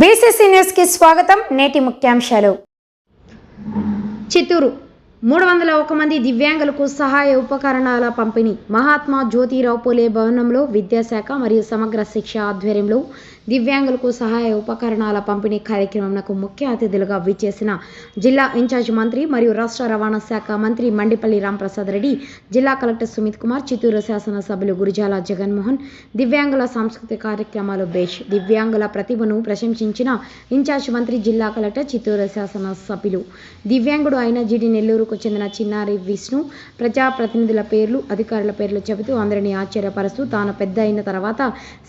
BCC న్యూస్కి స్వాగతం. నేటి ముఖ్యాంశాలు. చిత్తూరు. మూడు వందల ఒక మంది దివ్యాంగులకు సహాయ ఉపకరణాల పంపిణీ. మహాత్మా జ్యోతిరావు పూలే భవనంలో విద్యాశాఖ మరియు సమగ్ర శిక్ష ఆధ్వర్యంలో దివ్యాంగులకు సహాయ ఉపకరణాల పంపిణీ కార్యక్రమంకు ముఖ్య అతిథులుగా విచ్చేసిన జిల్లా ఇన్ఛార్జ్ మంత్రి మరియు రాష్ట్ర రవాణా శాఖ మంత్రి మండిపల్లి రాంప్రసాద్ రెడ్డి జిల్లా కలెక్టర్ సుమిత్ కుమార్ చిత్తూరు శాసనసభ్యులు గురుజాల జగన్మోహన్ దివ్యాంగుల సాంస్కృతిక కార్యక్రమాలు బేష్ దివ్యాంగుల ప్రతిభను ప్రశంసించిన ఇన్ఛార్జ్ మంత్రి జిల్లా కలెక్టర్ చిత్తూరు శాసనసభ్యులు. దివ్యాంగుడు అయిన జిడి నెల్లూరుకు చెందిన చిన్నారి విష్ణు ప్రజాప్రతినిధుల పేర్లు అధికారుల పేర్లు చెబుతూ అందరినీ ఆశ్చర్యపరుస్తూ తాను పెద్ద అయిన తర్వాత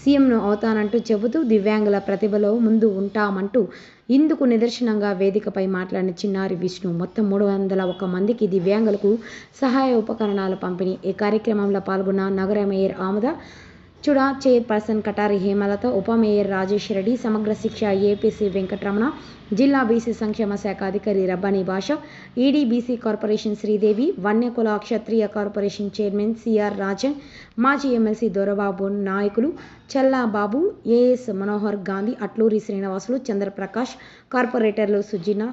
సీఎంను అవుతానంటూ చెబుతూ దివ్యాంగుల ప్రతిభలో ముందు ఉంటామంటూ ఇందుకు నిదర్శనంగా వేదికపై మాట్లాడిన చిన్నారి విష్ణు మొత్తం మూడు వందల ఒక మందికి దివ్యాంగులకు సహాయ ఉపకరణాల పంపిణీ. ఈ కార్యక్రమంలో పాల్గొన్న నగర mayor Amuda CHUDA chairperson Katari Hemalatha ఉప మేయర్ రాజేష్ రెడ్డి సమగ్ర శిక్ష ఏపీసీ వెంకటరమణ జిల్లా బీసీ సంక్షేమ శాఖ అధికారి Rabbani Basha ED BC corporation Sridevi Vanyakula Kshatriya corporation chairman CR Rajan మాజీ ఎమ్మెల్సీ దొరబాబు నాయకులు చల్లాబాబు ఏఎస్ మనోహర్ గాంధీ అట్లూరి శ్రీనివాసులు చంద్రప్రకాష్ కార్పొరేటర్లు Sujina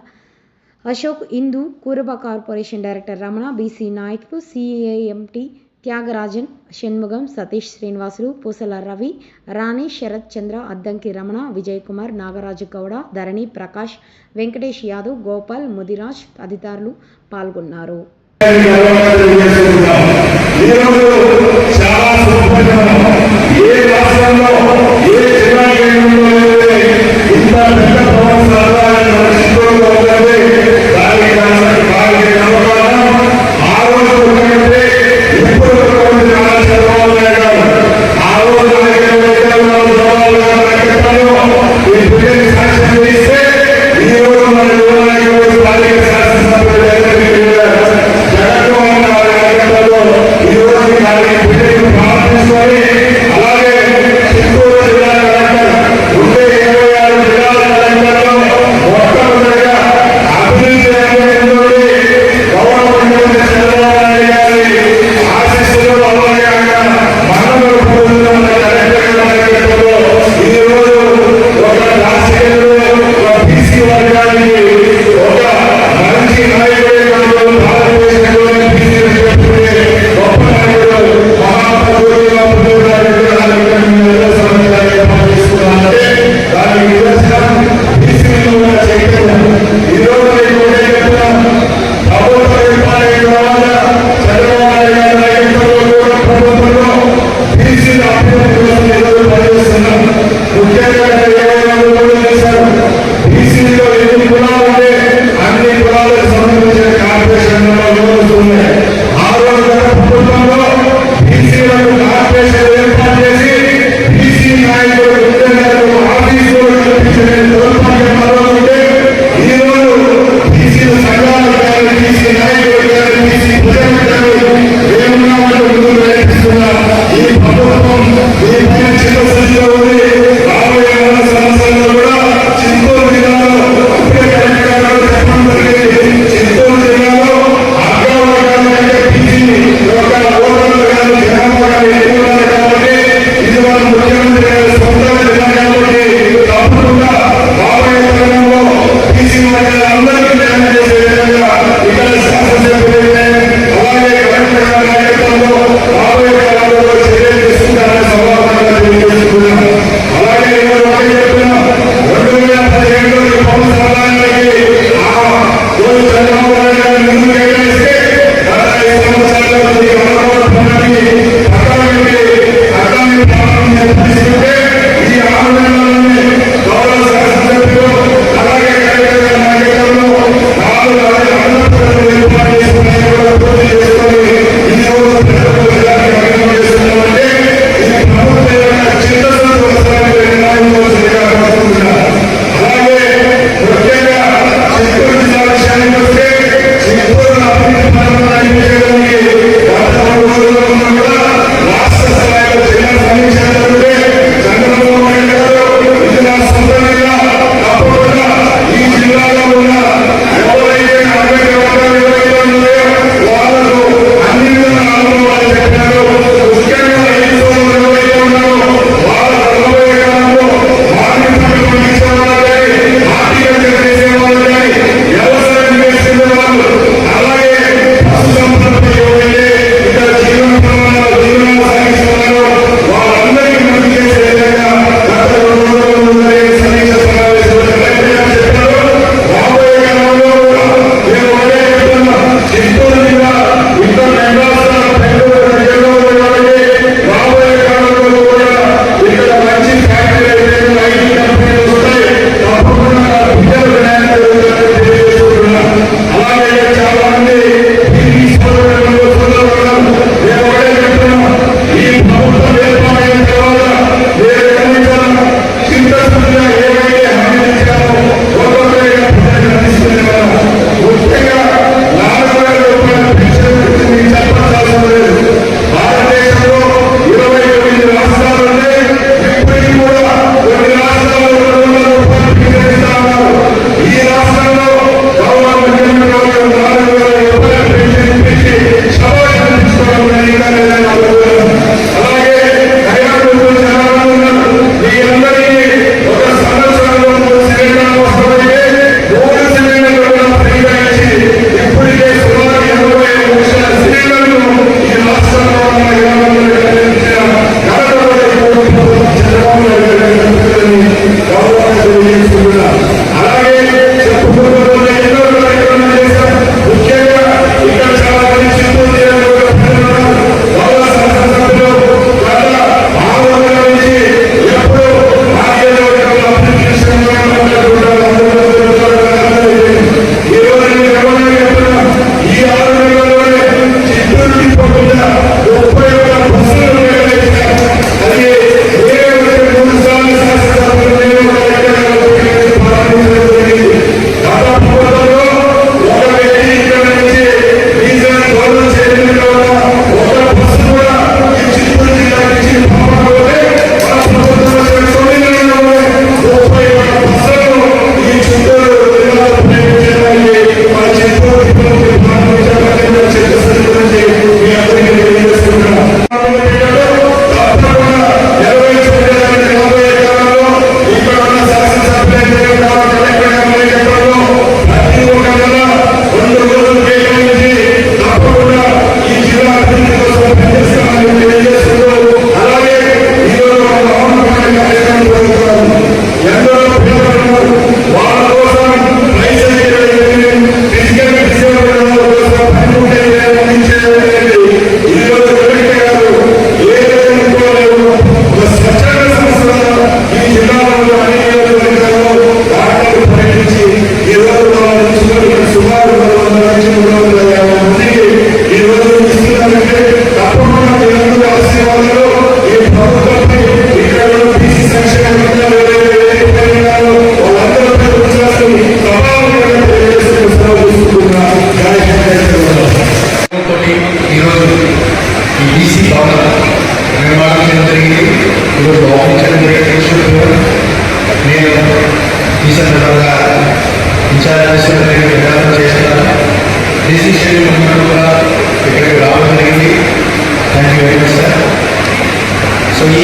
Ashok Indu Kuraba corporation director Ramana BC నాయకులు సిఏఎంటీ త్యాగరాజన్ షణ్ముగం సతీష్ శ్రీనివాసులు పూసల రవి రాణి శరత్ చంద్ర అద్దంకి రమణ విజయ్ కుమార్ నాగరాజు గౌడ ధరణి ప్రకాష్ వెంకటేష్ యాదవ్ గోపాల్ ముదిరాజ్ తదితరులు పాల్గొన్నారు. చాలా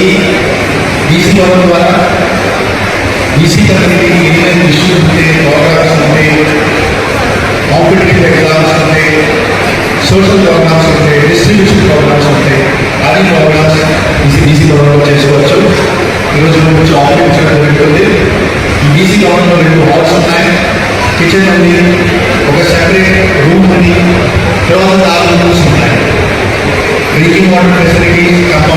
ये डीसी और द्वारा डीसी करने के लिए इंडियन इंस्टीट्यूट होते ऑर्डर्स होते कॉम्पिटेटिव एग्ज़ाम्स होते సోషల్ ప్రోగ్రామ్స్ ఉంటాయి డిస్ట్రిబ్యూషన్ ప్రోగ్రామ్స్ ఉంటాయి అన్ని ప్రోగ్రామ్స్ ఈసీ డీసీ గవర్నమెంట్లో చేసుకోవచ్చు ఈరోజు నుంచి ఆన్లైన్ చేయడం జరుగుతుంది ఈ డీసీ గవర్నమెంట్లో రెండు హాల్స్ ఉన్నాయి కిచెన్ ఉంది ఒక సెపరేట్ రూమ్ ఉంది తర్వాత ఆరు రూమ్స్ ఉన్నాయి డ్రింకింగ్ వాటర్ ఫెసిలిటీస్ కప్ప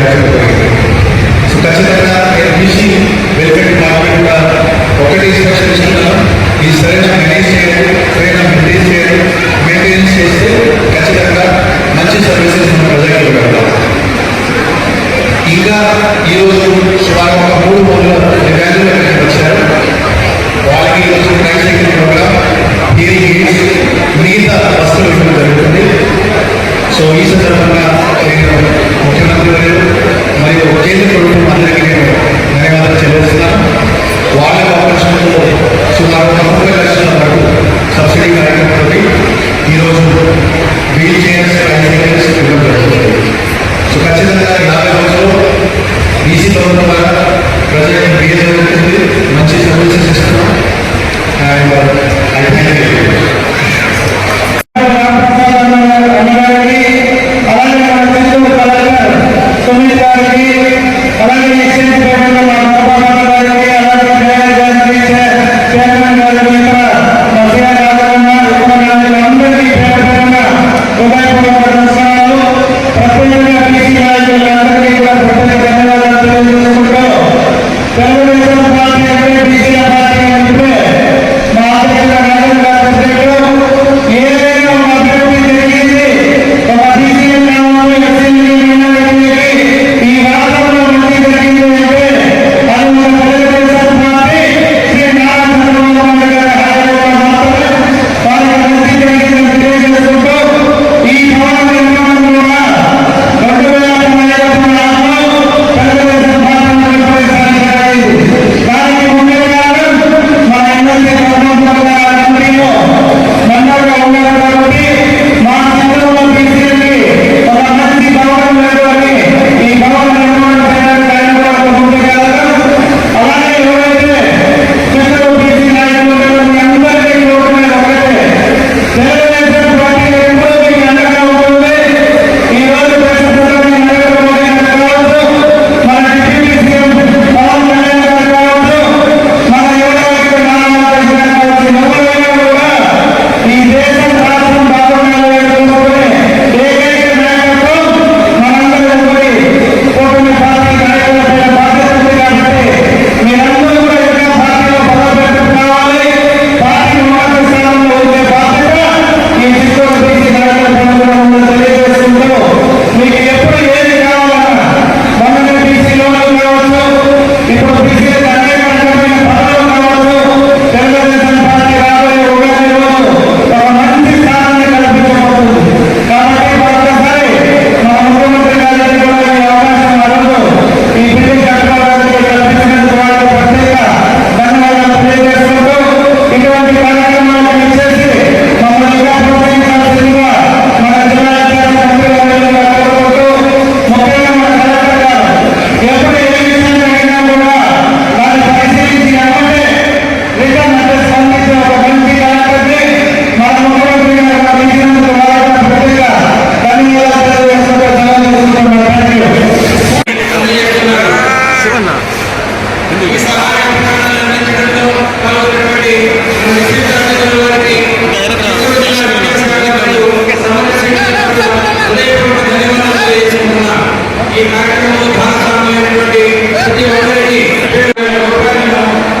లక్షలు పెరిగింది ఒకటి ఇన్స్ట్రక్షన్ ఈ సర్వీస్ మేనేజ్ చేయాలి ట్రైన్ మెయింటైన్ చేయాలి మెయింటైన్ చేస్తే ఖచ్చితంగా మంచి సర్వీసెస్ మన ప్రజలకు ఇవ్వగలం ఇంకా ఈరోజు సుమారు ఒక మూడు వందల వ్యాధుల మంచి సర్వీసెస్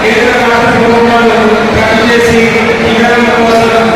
కేంద్ర రాష్ట్ర ప్రభుత్వాలు ఖర్చు చేసి ఈ కోసం